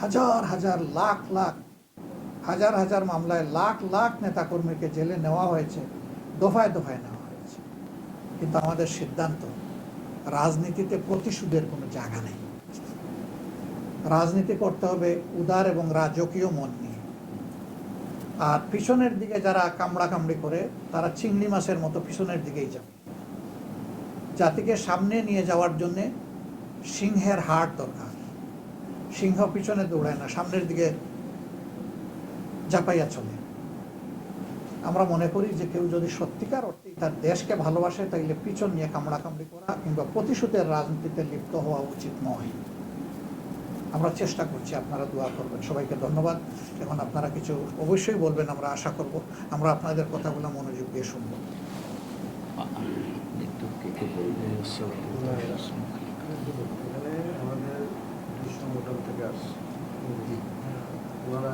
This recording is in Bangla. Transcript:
হাজার হাজার লাখ লাখ, হাজার হাজার মামলায় লাখ লাখ নেতাকর্মীকে জেলে নেওয়া হয়েছে, দফায় দফায় নেওয়া হয়েছে। কিন্তু আমাদের সিদ্ধান্ত, রাজনীতিতে প্রতিশোধের কোনো জায়গা নেই। রাজনীতি করতে হবে উদার এবং রাজকীয় মন নিয়ে। আর পিছনের দিকে যারা কামড়া কামড়ি করে, তারা চিংড়ি মাছের মতো পিছনের দিকেই যাবে। জাতিকে সামনে নিয়ে যাওয়ার জন্যে সিংহের হাট দরকার। সিংহ পিছনে দৌড়ায় না সামনের দিকে ঝাঁপাইয়া চলে। আমরা মনে করি যে কেউ যদি সত্যিকার অর্থে তার দেশকে ভালোবাসে তাইলে পিছন নিয়ে কামড়া কামড়ি করা কিংবা প্রতিশোধের রাজনীতিতে লিপ্ত হওয়া উচিত নয়। আমরা চেষ্টা করছি আপনারা দোয়া করবেন। সবাইকে ধন্যবাদ। এখন আপনারা কিছু অবশ্যই বলবেন আমরা আশা করব। আমরা আপনাদের কথাগুলো মনোযোগ দিয়ে শুনব। একটু